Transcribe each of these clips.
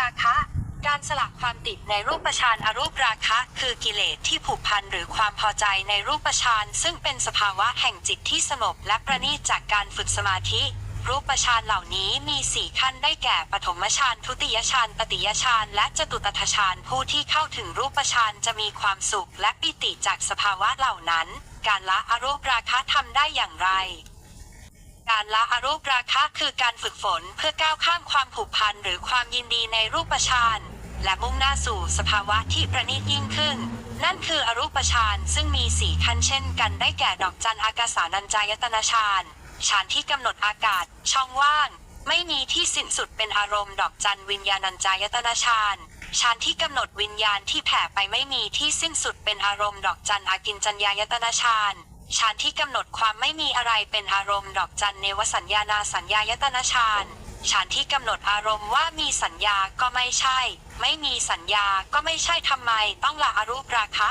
ราคะ การสลักความติดในรูปฌานอารูปราคะ คือกิเลสที่ผูกพันหรือความพอใจในรูปฌานซึ่งเป็นสภาวะแห่งจิตที่สงบและประณีตจากการฝึกสมาธิ รูปฌานเหล่านี้มีสี่ขั้นได้แก่ปฐมฌานทุติยฌานตติยฌานและจตุตถฌานผู้ที่เข้าถึงรูปฌานจะมีความสุขและปิติจากสภาวะเหล่านั้น การละอรูปราคะทำได้อย่างไร การละอรูปราคะคือการฝึกฝนเพื่อก้าวข้ามความผูกพันหรือความยินดีในรูปฌานและมุ่งหน้าสู่สภาวะที่ประณีตยิ่งขึ้น นั่นคืออรูปฌานซึ่งมีสี่ขั้นเช่นกันได้แก่ดอกจันอากาสานัญจายตนะฌานฌานที่กำหนดอากาศ ช่องว่าง ไม่มีที่สิ้นสุดเป็นอารมณ์ดอกจันวิญญาณัญจายตนะฌานฌานที่กำหนดวิญญาณที่แผ่ไปไม่มีที่สิ้นสุดเป็นอารมณ์ดอกจันอากินจัญญายตนะฌาน ฌานที่กำหนดความไม่มีอะไรเป็นอารมณ์ดอกจันเนวสัญญานาสัญญายตนะฌานฌานที่กำหนดอารมณ์ว่ามีสัญญาก็ไม่ใช่ ไม่มีสัญญาก็ไม่ใช่ทำไมต้องละอรูปราคะ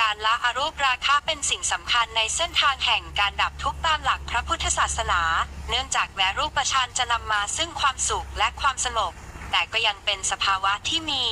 การละอรูปราคะเป็นสิ่งสำคัญในเส้นทางแห่งการดับทุกข์ตามหลักพระพุทธศาสนา เนื่องจากแม้รูปฌานจะนำมาซึ่งความสุขและความสงบแต่ก็ยังเป็นสภาวะที่มี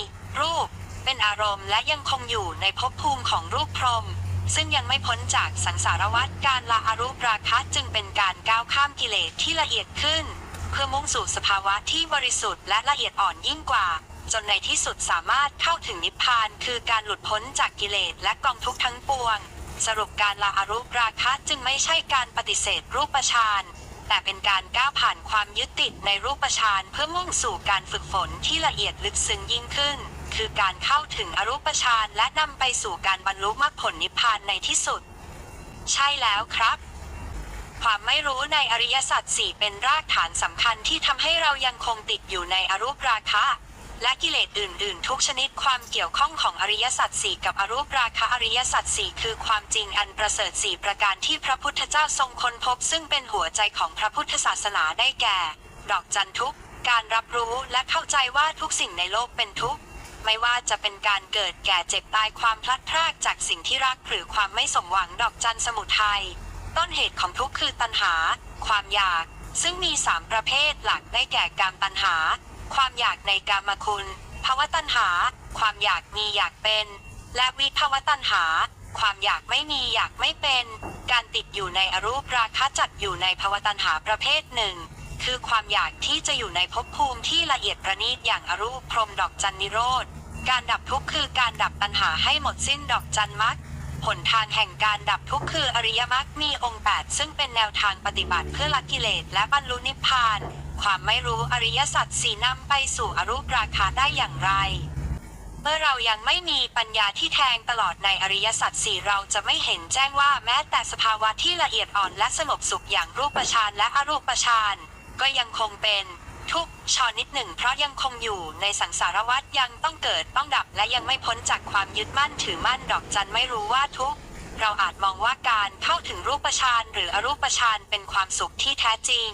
รูป เป็นอารมณ์และยังคงอยู่ในภพภูมิของรูปพรหม ซึ่งยังไม่พ้นจากสังสารวัฏการละอรูปราคะจึงเป็นการก้าวข้ามกิเลสที่ละเอียดขึ้น เพื่อมุ่งสู่สภาวะที่บริสุทธิ์และละเอียดอ่อนยิ่งกว่า จนในที่สุดสามารถเข้าถึงนิพพาน คือการหลุดพ้นจากกิเลสและกองทุกข์ทั้งปวง สรุปการละอรูปราคะจึงไม่ใช่การปฏิเสธรูปฌานแต่เป็นการก้าวผ่านความยึดติดในรูปฌานเพื่อมุ่งสู่การฝึกฝนที่ละเอียดลึกซึ้งยิ่งขึ้น คือการเข้าถึงอรูปฌานและนำไปสู่การบรรลุมรรคผลนิพพานในที่สุด ใช่แล้วครับ ความไม่รู้ในอริยสัจสี่เป็นรากฐานสำคัญที่ทำให้เรายังคงติดอยู่ในอรูปราคะ และกิเลสอื่น ๆ ทุกชนิดความเกี่ยวข้องของอริยสัจสี่กับอรูปราคะอริยสัจสี่คือความจริงอันประเสริฐสี่ประการที่พระพุทธเจ้าทรงค้นพบ ซึ่งเป็นหัวใจของพระพุทธศาสนาได้แก่ ดอกจันทุกการรับรู้และเข้าใจว่าทุกสิ่งในโลกเป็นทุกข์ ไม่ว่าจะเป็นการเกิดแก่เจ็บตายความพลัดพรากจากสิ่งที่รักหรือความไม่สมหวังดอกจันสมุทัยต้นเหตุของทุกข์คือตัณหา ความอยาก ซึ่งมีสามประเภทหลักได้แก่กามตัณหา ความอยากในกามคุณภาวะตัณหา ความอยากมีอยากเป็น และวิภาวะตัณหา ความอยากไม่มีอยากไม่เป็น การติดอยู่ในอรูปราคะจัดอยู่ในภาวะตัณหาประเภทหนึ่ง คือความอยากที่จะอยู่ในภพภูมิที่ละเอียดประณีตอย่างอรูปพรมดอกจันนิโรธ การดับทุกข์คือการดับตัณหาให้หมดสิ้นดอกจันมรรคหนทางแห่งการดับทุกข์คืออริยมรรคมีองค์ 8 ซึ่งเป็นแนวทางปฏิบัติเพื่อละกิเลสและบรรลุนิพพาน ความไม่รู้อริยสัจสีนำไปสู่อรูปราคาได้อย่างไร เมื่อเรายังไม่มีปัญญาที่แทงตลอดในอริยสัจสี่เราจะไม่เห็นแจ้งว่าแม้แต่สภาวะที่ละเอียดอ่อนและสงบสุขอย่างรูปฌานและอรูปฌาน ก็ยังคงเป็นทุกชอนิดหนึ่งเพราะยังคงอยู่ในสังสารวัฏยังต้องเกิดต้องดับและยังไม่พ้นจากความยึดมั่นถือมั่นดอกจันไม่รู้ว่าทุกเราอาจมองว่าการเข้าถึงรูปฌานหรืออรูปฌานเป็นความสุขที่แท้จริง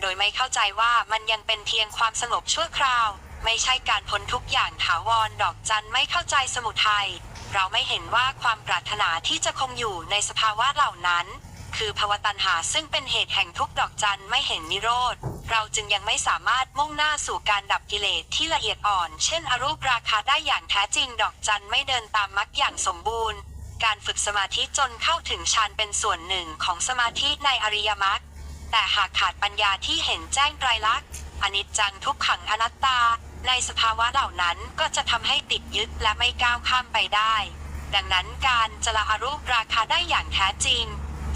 โดยไม่เข้าใจว่ามันยังเป็นเพียงความสงบชั่วคราว ไม่ใช่การพ้นทุกอย่างถาวรดอกจันไม่เข้าใจสมุทัยเราไม่เห็นว่าความปรารถนาที่จะคงอยู่ในสภาวะเหล่านั้น คือภวตัณหาซึ่งเป็นเหตุแห่งทุกดอกจันไม่เห็นนิโรธ เราจึงยังไม่สามารถมุ่งหน้าสู่การดับกิเลสที่ละเอียดอ่อน เช่นอรูปราคาได้อย่างแท้จริงดอกจันไม่เดินตามมรรคอย่างสมบูรณ์ การฝึกสมาธิจนเข้าถึงฌานเป็นส่วนหนึ่งของสมาธิในอริยมรรค แต่หากขาดปัญญาที่เห็นแจ้งไตรลักษณ์อนิจจังทุกขังอนัตตา ในสภาวะเหล่านั้นก็จะทำให้ติดยึดและไม่ก้าวข้ามไปได้ ดังนั้นการจะละอรูปราคาได้อย่างแท้จริง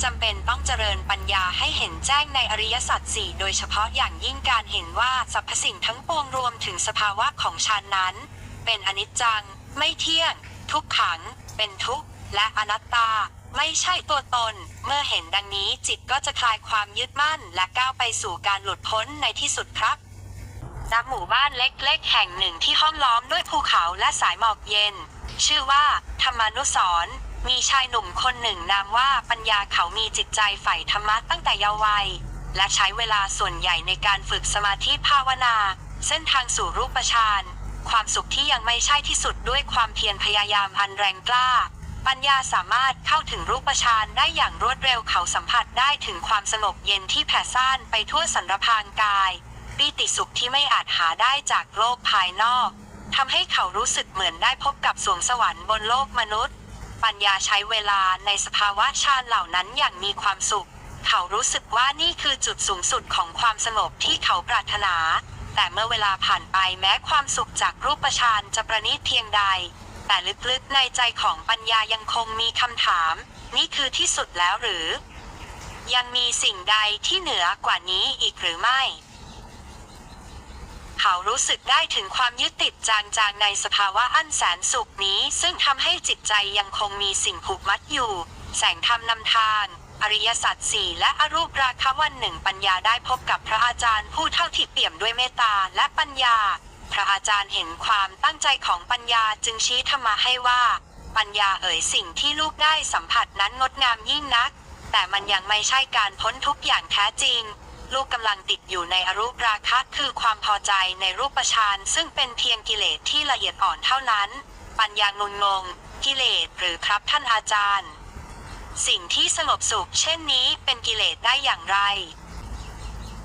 จำเป็นต้องเจริญปัญญาให้เห็นแจ้งในอริยสัจสี่โดยเฉพาะอย่างยิ่งการเห็นว่าสรรพสิ่งทั้งปวงรวมถึงสภาวะของฌานนั้น เป็นอนิจจัง ไม่เที่ยง ทุกขัง เป็นทุกข์ และอนัตตา ไม่ใช่ตัวตน เมื่อเห็นดังนี้จิตก็จะคลายความยึดมั่นและก้าวไปสู่การหลุดพ้นในที่สุดครับณหมู่บ้านเล็กๆ แห่งหนึ่งที่ห้อมล้อมด้วยภูเขาและสายหมอกเย็น ชื่อว่า ธรรมานุสร มีชายหนุ่มคนหนึ่งนามว่าปัญญาเขามีจิตใจใฝ่ธรรมะตั้งแต่เยาว์วัย และใช้เวลาส่วนใหญ่ในการฝึกสมาธิภาวนา เส้นทางสู่รูปฌานความสุขที่ยังไม่ใช่ที่สุดด้วยความเพียรพยายามอันแรงกล้า ปัญญาสามารถเข้าถึงรูปฌานได้อย่างรวดเร็วเขาสัมผัสได้ถึงความสงบเย็นที่แผ่ซ่านไปทั่วสันรพางกายปีติสุขที่ไม่อาจหาได้จากโลกภายนอกทำให้เขารู้สึกเหมือนได้พบกับสวงสวรรค์บนโลกมนุษย์ ปัญญาใช้เวลาในสภาวะฌานเหล่านั้นอย่างมีความสุข เขารู้สึกว่านี่คือจุดสูงสุดของความสงบที่เขาปรารถนา แต่เมื่อเวลาผ่านไปแม้ความสุขจากรูปฌานจะประณีตเพียงใด แต่ลึกๆในใจของปัญญายังคงมีคำถาม นี่คือที่สุดแล้วหรือ ยังมีสิ่งใดที่เหนือกว่านี้อีกหรือไม่ เขารู้สึกได้ถึงความยึดติดจางๆในสภาวะอันแสนสุขนี้ ซึ่งทำให้จิตใจยังคงมีสิ่งผูกมัดอยู่ แสงธรรมนำทางอริยสัจสี่และอรูปราคะวันหนึ่งปัญญาได้พบกับพระอาจารย์ผู้เท่าที่เปี่ยมด้วยเมตตาและปัญญา พระอาจารย์เห็นความตั้งใจของปัญญาจึงชี้ธรรมะให้ว่า ปัญญาเอ่ยสิ่งที่ลูกได้สัมผัสนั้นงดงามยิ่งนัก แต่มันยังไม่ใช่การพ้นทุกอย่างแท้จริง ลูกกำลังติดอยู่ในอรูปราคะคือความพอใจในรูปฌานซึ่งเป็นเพียงกิเลสที่ละเอียดอ่อนเท่านั้น ปัญญางุนงง กิเลสหรือครับท่านอาจารย์ สิ่งที่สงบสุขเช่นนี้เป็นกิเลสได้อย่างไร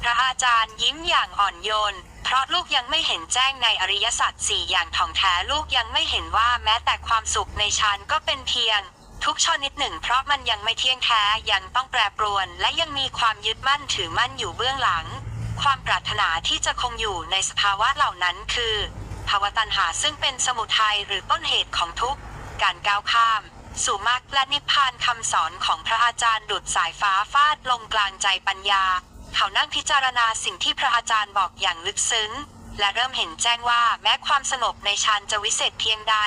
พระอาจารย์ยิ้มอย่างอ่อนโยน เพราะลูกยังไม่เห็นแจ้งในอริยสัจสี่อย่างถ่องแท้ลูกยังไม่เห็นว่าแม้แต่ความสุขในฌานก็เป็นเพียง ทุกชนิดหนึ่งเพราะมันยังไม่เที่ยงแท้ยังต้องแปรปรวน และยังมีความยึดมั่นถือมั่นอยู่เบื้องหลัง ความปรารถนาที่จะคงอยู่ในสภาวะเหล่านั้นคือภาวะตัณหาซึ่งเป็นสมุทัยหรือต้นเหตุของทุกข์ การก้าวข้าม สู่มรรคและนิพพานคำสอนของพระอาจารย์ดุดสายฟ้าฟาดลงกลางใจปัญญา เขานั่งพิจารณาสิ่งที่พระอาจารย์บอกอย่างลึกซึ้ง และเริ่มเห็นแจ้งว่าแม้ความสงบในฌานจะวิเศษเพียงใด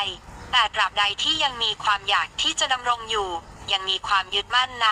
แต่ตราบใดที่ยังมีความอยากที่จะดำรงอยู่ ยังมีความยึดมั่นใน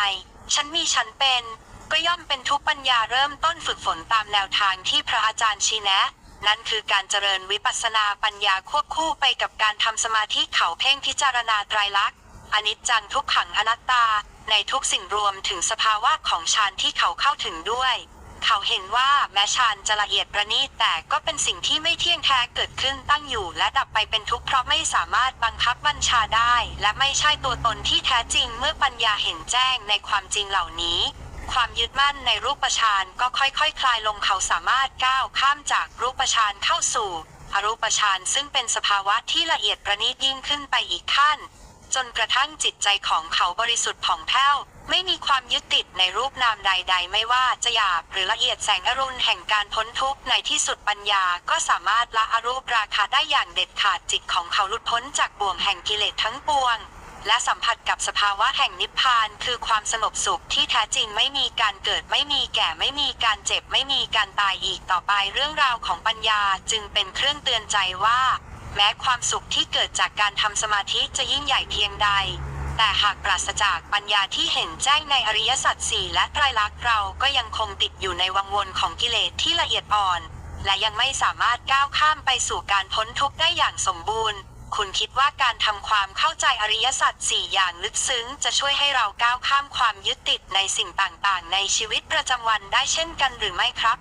ฉันมีฉันเป็น ก็ย่อมเป็นทุกปัญญาเริ่มต้นฝึกฝนตามแนวทางที่พระอาจารย์ชี้แนะ นั่นคือการเจริญวิปัสสนาปัญญาควบคู่ไปกับการทำสมาธิเข่าเพ่งพิจารณาไตรลักษณ์อนิจจังทุกขังอนัตตา ในทุกสิ่งรวมถึงสภาวะของฌานที่เขาเข้าถึงด้วย เขาเห็นว่าแม้ฌานจะละเอียดประณีตแต่ก็เป็นสิ่งที่ไม่เที่ยงแท้เกิดขึ้นตั้งอยู่และดับไปเป็นทุกข์เพราะไม่สามารถบังคับบัญชาได้ และไม่ใช่ตัวตนที่แท้จริงเมื่อปัญญาเห็นแจ้งในความจริงเหล่านี้ความยึดมั่นในรูปฌานก็ค่อยๆคคลายลงเขาสามารถก้าวข้ามจากรูปฌานเข้าสู่ อรูปฌานซึ่งเป็นสภาวะที่ละเอียดประณีตยิ่งขึ้นไปอีกขั้น จนกระทั่งจิตใจของเขาบริสุทธิ์ผ่องแผ้ว ไม่มีความยึดติดในรูปนามใด ๆ ไม่ว่าจะหยาบหรือละเอียดแสงอรุณแห่งการพ้นทุกข์ในที่สุดปัญญาก็สามารถละอรูปราคาได้อย่างเด็ดขาดจิตของเขาหลุดพ้นจากบ่วงแห่งกิเลสทั้งปวง และสัมผัสกับสภาวะแห่งนิพพานคือความสงบสุขที่แท้จริงไม่มีการเกิดไม่มีแก่ไม่มีการเจ็บไม่มีการตายอีกต่อไปเรื่องราวของปัญญาจึงเป็นเครื่องเตือนใจว่า แม้ความสุขที่เกิดจากการทำสมาธิจะยิ่งใหญ่เพียงใด แต่หากปราศจากปัญญาที่เห็นแจ้งในอริยสัจสี่และไตรลักษณ์เราก็ยังคงติดอยู่ในวังวนของกิเลสที่ละเอียดอ่อน และยังไม่สามารถก้าวข้ามไปสู่การพ้นทุกข์ได้อย่างสมบูรณ์ คุณคิดว่าการทำความเข้าใจอริยสัจสี่อย่างลึกซึ้ง จะช่วยให้เราก้าวข้ามความยึดติดในสิ่งต่างๆ ในชีวิตประจำวันได้เช่นกันหรือไม่ครับ